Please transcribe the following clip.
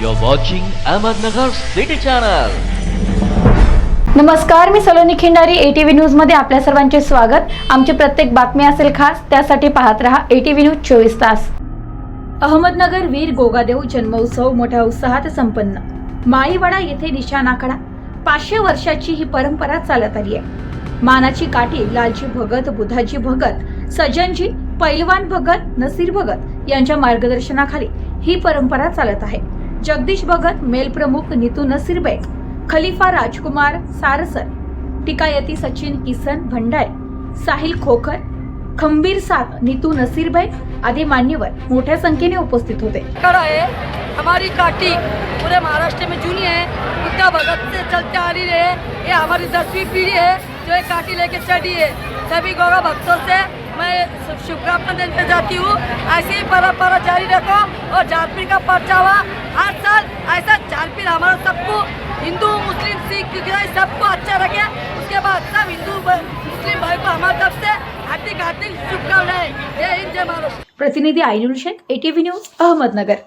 You're watching Ahmednagar City Channel. नमस्कार मी Saloni Khindari ATV न्यूजमध्ये आपल्या सर्वांचे स्वागत. आमची प्रत्येक बातमी असेल खास त्यासाठी पाहत रहा एटीव्ही न्यूज चोवीस तास. अहमदनगर वीर गोगादेव जन्मोत्सव मोठ्या उत्साहात संपन्न. माळीवाडा येथे निशाण आखाडा पाचशे वर्षाची ही परंपरा चालत आली आहे. मानाची काठी लालजी भगत बुधाजी भगत सज्जनजी पैलवान भगत नसीर भगत यांच्या मार्गदर्शनाखाली ही परंपरा चालत आहे. जगदीश भगत मेल प्रमुख नितू नसीर खलिफा राजकुमार सारसर टिकायती सचिन किसन भंडारे साहिल खोखर खंबीर साथ नीतू नसीरभाई आदी मान्यवर मोठ्या संख्येने उपस्थित होते. हमारी काटी पूरे महाराष्ट्र में जूनी है. बुद्धा भगत से चलते आ रही है. ये हमारी दसवीं पीढ़ी है जो ये काटी लेके चढ़ी है. सभी गौरव भक्तों से मैं शुभकामना देना जाती हूँ. ऐसी ही परंपरा जारी रखो और जातवी का परचावा हर साल ऐसा हमारा सबको हिंदू मुस्लिम सिख ईसाई सबको अच्छा रखे। उसके बाद सब हिंदू मुस्लिम भाई को हमारे तरफ से हार्दिक हार्दिक शुभकामनाएं। जय हिंद जय महाराष्ट्र प्रतिनिधी आयनुल शेख एटीव्ही न्यूज अहमदनगर।